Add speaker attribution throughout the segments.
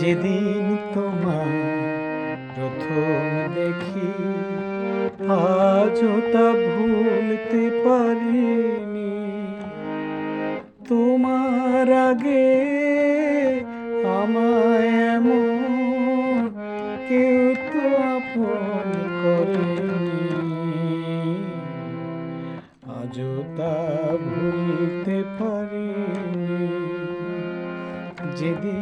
Speaker 1: যেদিন তোমার প্রথম দেখি, আজও তা ভুলতে পারিনি। তোমার আগে আমায় এমন কেউ তো আপন করেনি। আজও তা ভুলতে পারিনি। যেদিন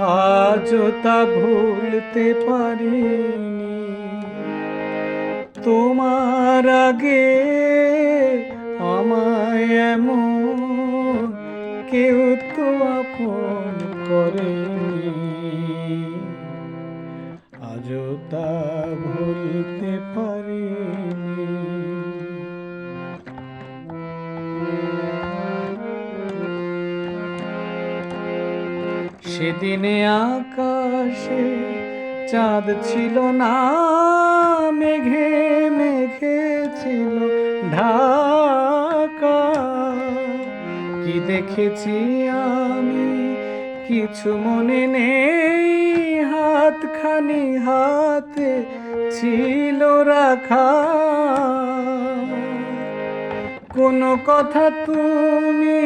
Speaker 1: আজও তা ভুলতে পারিনি। তোমার আগে আমায় এমন কেউ সেদিনে আকাশে চাঁদ ছিল না, মেঘে মেঘে ছিল ঢাকা। কি দেখেছি আমি কিছু মনে নেই, হাতখানি হাতে ছিল রাখা। কোনো কথা তুমি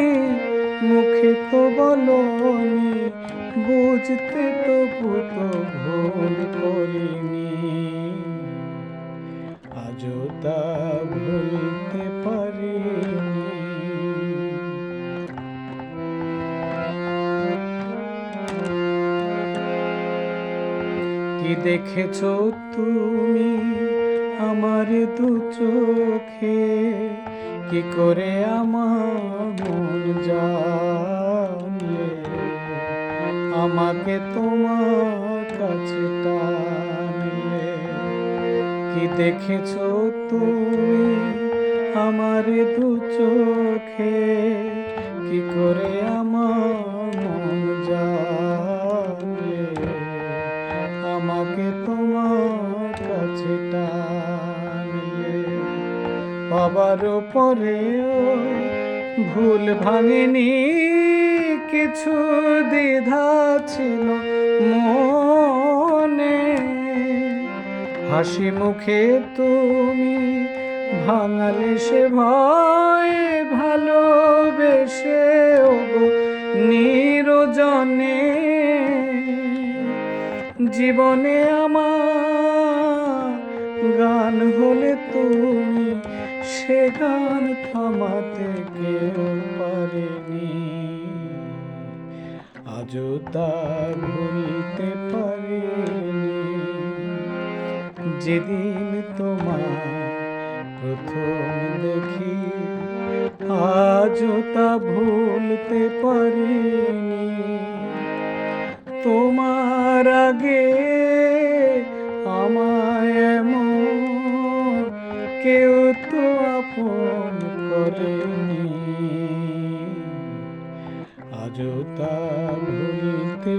Speaker 1: মুখে তো বলনি, বুঝতে তো তো ভুল করিনি। আজও তা ভুলতে পারিনি। কি দেখেছ তুমি আমার দু চোখে? কি করে আমার আমাকে তোমার কাছে টানলে। কি দেখেছ তুমি আমার দু চোখে? কি করে আমার মন জানলে? আমাকে তোমার কাছে টানলে। বাবার পরেও ভুল ভাঙেনি কিছু দ্বিধা ছিল মনে। হাসি মুখে তুমি ভাঙালে সে ভয় ভালোবেসে ওগো নিরজনে। জীবনে আমার গান হলে তুমি সে গান থামাতে কেউ পারেনি। আজও তা ভুলতে পারিনি। যেদিন তোমার প্রথম দেখি, আজও তা ভুলতে পারিনি। তোমার আগে আমায় এমন কেউ তো আপন করেনি। রাজতা ভুলিতে